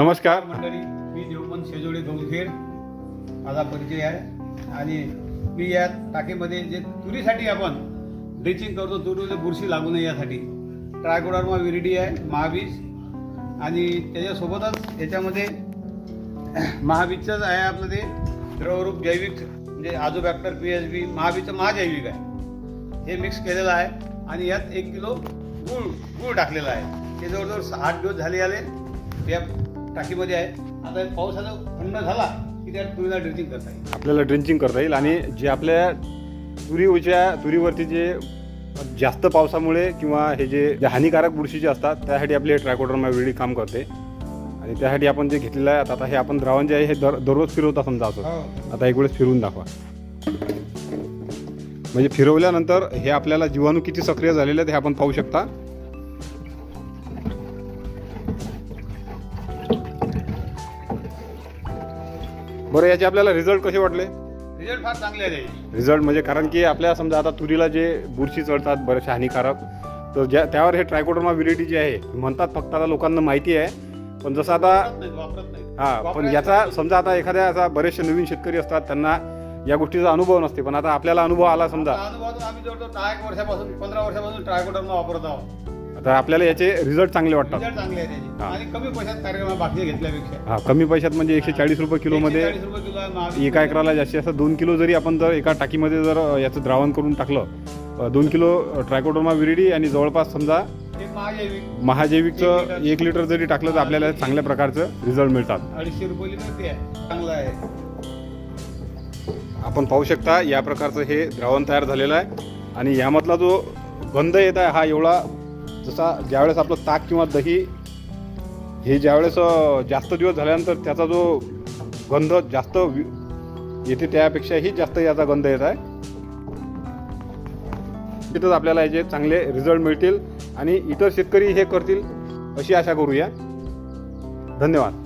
नमस्कार. मंडळी मी देवपंत शेजोडे गौखेड माझा परिचय आहे. आणि मी या टाकीमध्ये जे तुरीसाठी आपण ड्रिचिंग करतो तुरीला बुरशी लागू नये यासाठी. ट्रायकोडर्मा विरिडी आहे महाबीज. आणि त्याच्यासोबतच याच्यामध्ये महाबीजचंच आहे आपलं ते द्रवरूप जैविक म्हणजे आजोबॅक्टर पी एच बी महाबीजचं महाजैविक आहे. हे मिक्स केलेलं आहे. आणि यात एक किलो गूळ गूळ टाकलेला आहे. ते जवळजवळ आठ दिवस झाले आले या टाकीमध्ये आहे. आता पावसाचा थंड झाला की त्या तुरीला ड्रिचिंग करता येईल. आपल्याला ड्रिंचिंग करता येईल आणि जे आपल्या तुरीच्या तुरीवरती जे जास्त पावसामुळे किंवा हे जे जे हानिकारक बुरशीचे असतात त्यासाठी आपले ट्रायकोडर्मा वेळी काम करते. आणि त्यासाठी आपण जे घेतलेलं आहे आता हे आपण द्रावण जे आहे हे दर दररोज फिरवता समजा असं हो. आता एक वेळेस फिरवून दाखवा. म्हणजे फिरवल्यानंतर हे आपल्याला जीवाणू किती सक्रिय झालेले आहेत हे आपण पाहू शकता. बरं याचे आपल्याला रिझल्ट कसे वाटले? रिझल्ट फार चांगले आहे त्याचे रिझल्ट म्हणजे कारण की आपल्या समजा आता तुरीला जे बुरशी चढतात बरेचसे हानिकारक तर ज्या त्यावर हे ट्रायकोडर्मा विरिटी जे आहे म्हणतात फक्त आता लोकांना माहिती आहे पण जसं आता वापरत नाही वापरत नाही हा पण याचा समजा आता एखाद्या असा बरेचसे नवीन शेतकरी असतात त्यांना या गोष्टीचा अनुभव नसते पण आता आपल्याला अनुभव आला समजा. आता अनुभवातून आम्ही जवळजवळ दहा एक वर्षापासून पंधरा वर्षापासून ट्रायकोडर्मा वापरत आहोत. आता आपल्याला याचे रिझल्ट चांगले वाटतात. रिझल्ट चांगले आहे त्याचे. हा. आणि कमी पैशात कार्यक्रम बाकी घेतल्यापेक्षा. हा कमी पैशात म्हणजे एकशे चाळीस रुपये किलोमध्ये 140 रुपये किलो आहे महाबीज. एका एकराला जास्तीत जास्त दोन किलो जरी आपण जर एका टाकीमध्ये जर याचं द्रावण करून टाकलं अ, दोन किलो ट्रायकोडर्मा विरिडी आणि जवळपास समजा एक महाजैविक. महाजैविकचं एक लिटर. एक लिटर जरी टाकलं तर आपल्याला चांगल्या प्रकारचं रिझल्ट मिळतात. अडीचशे रुपये लिटर ते आहे. चांगलं आहे. आपण पाहू शकता या प्रकारचं हे द्रावण तयार झालेलं आहे. आणि यामधला जो गंध येत आहे हा एवढा जसा ज्यावेळेस आपलं ताक किंवा दही हे ज्यावेळेस जास्त दिवस झाल्यानंतर त्याचा जो गंध जास्त वि- येते त्यापेक्षाही जास्त याचा गंध येत आहे. तिथंच आपल्याला याचे चांगले रिझल्ट मिळतील आणि इतर शेतकरी हे करतील अशी आशा करूया. धन्यवाद.